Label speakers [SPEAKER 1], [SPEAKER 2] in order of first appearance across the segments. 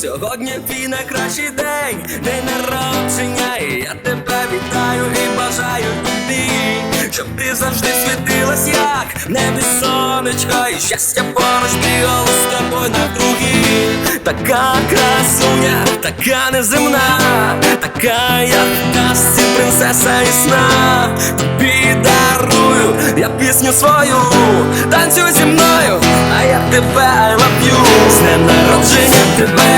[SPEAKER 1] Сьогодні твій найкращий день, день народження, і я тебе вітаю і бажаю тобі, щоб ти завжди світилась, як небі сонечко, і щастя поруч бігало з тобою навкруги. Така красуня, така неземна, така як в принцеса і сна. Тобі дарую я пісню свою, танцюй зі мною, а я тебе I love you З днем народження тебе,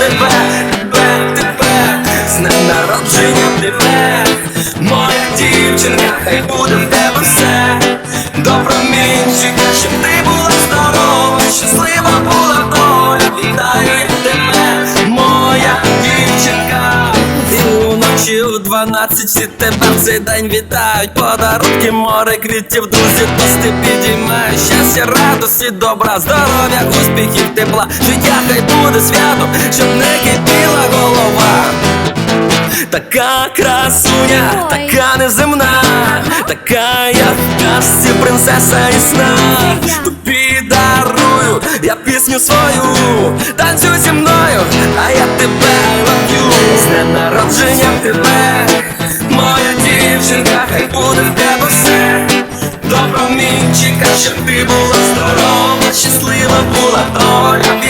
[SPEAKER 1] тебе, тебе, тебе, з днем народження тебе, моя дівчинка, хай буде в тебе все. Добромінчика, щоб ти І у 12 всі тебе в цей день вітають. Подарунки, море квітів, друзі, тости підіймають щастя, радості, добра, здоров'я, успіхів, тепла. Життя хай буде свято, щоб не кипіла голова. Така красуня, така неземна, така як в казці принцеса і сна. Тобі дарую я пісню свою, танцюй щоб ти була здорова, щаслива була доля.